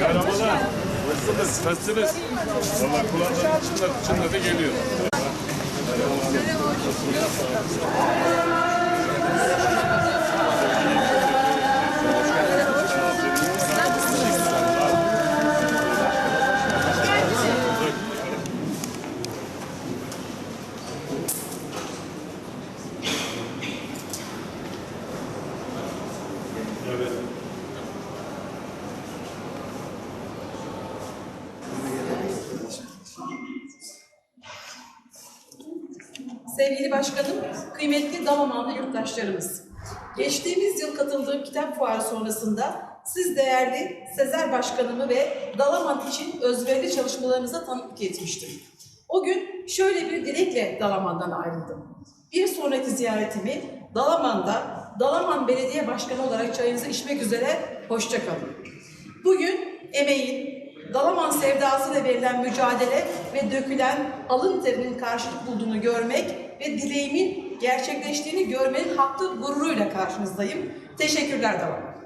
Merhabalar. Nasılsınız? Nasılsınız? Valla kulağından çınladı, çınladı geliyor. Sevgili başkanım, kıymetli Dalamanlı yurttaşlarımız. Geçtiğimiz yıl katıldığım kitap fuarı sonrasında siz değerli Sezer Başkanımı ve Dalaman için özverili çalışmalarınıza tanıklık etmiştim. O gün şöyle bir dilekle Dalaman'dan ayrıldım. Bir sonraki ziyaretimi Dalaman'da Dalaman Belediye Başkanı olarak çayınızı içmek üzere hoşça kalın. Bugün emeğin, Dalaman sevdasıyla verilen mücadele ve dökülen alın terinin karşılık bulduğunu görmek ve dileğimin gerçekleştiğini görmenin haklı gururuyla karşınızdayım. Teşekkürler Dalaman.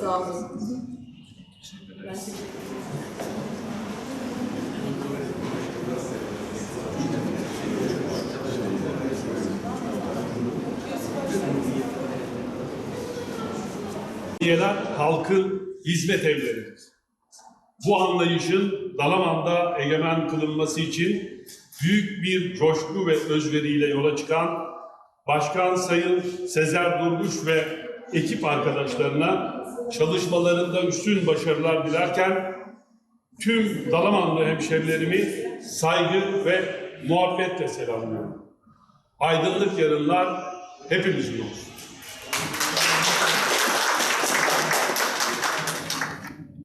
Sağ olun. Belediyeler halkın hizmet evleridir. Bu anlayışın Dalaman'da egemen kılınması için büyük bir coşku ve özveriyle yola çıkan Başkan Sayın Sezer Durmuş ve ekip arkadaşlarına çalışmalarında üstün başarılar dilerken tüm Dalamanlı hemşerilerimi saygı ve muhabbetle selamlıyorum. Aydınlık yarınlar hepimizin olsun.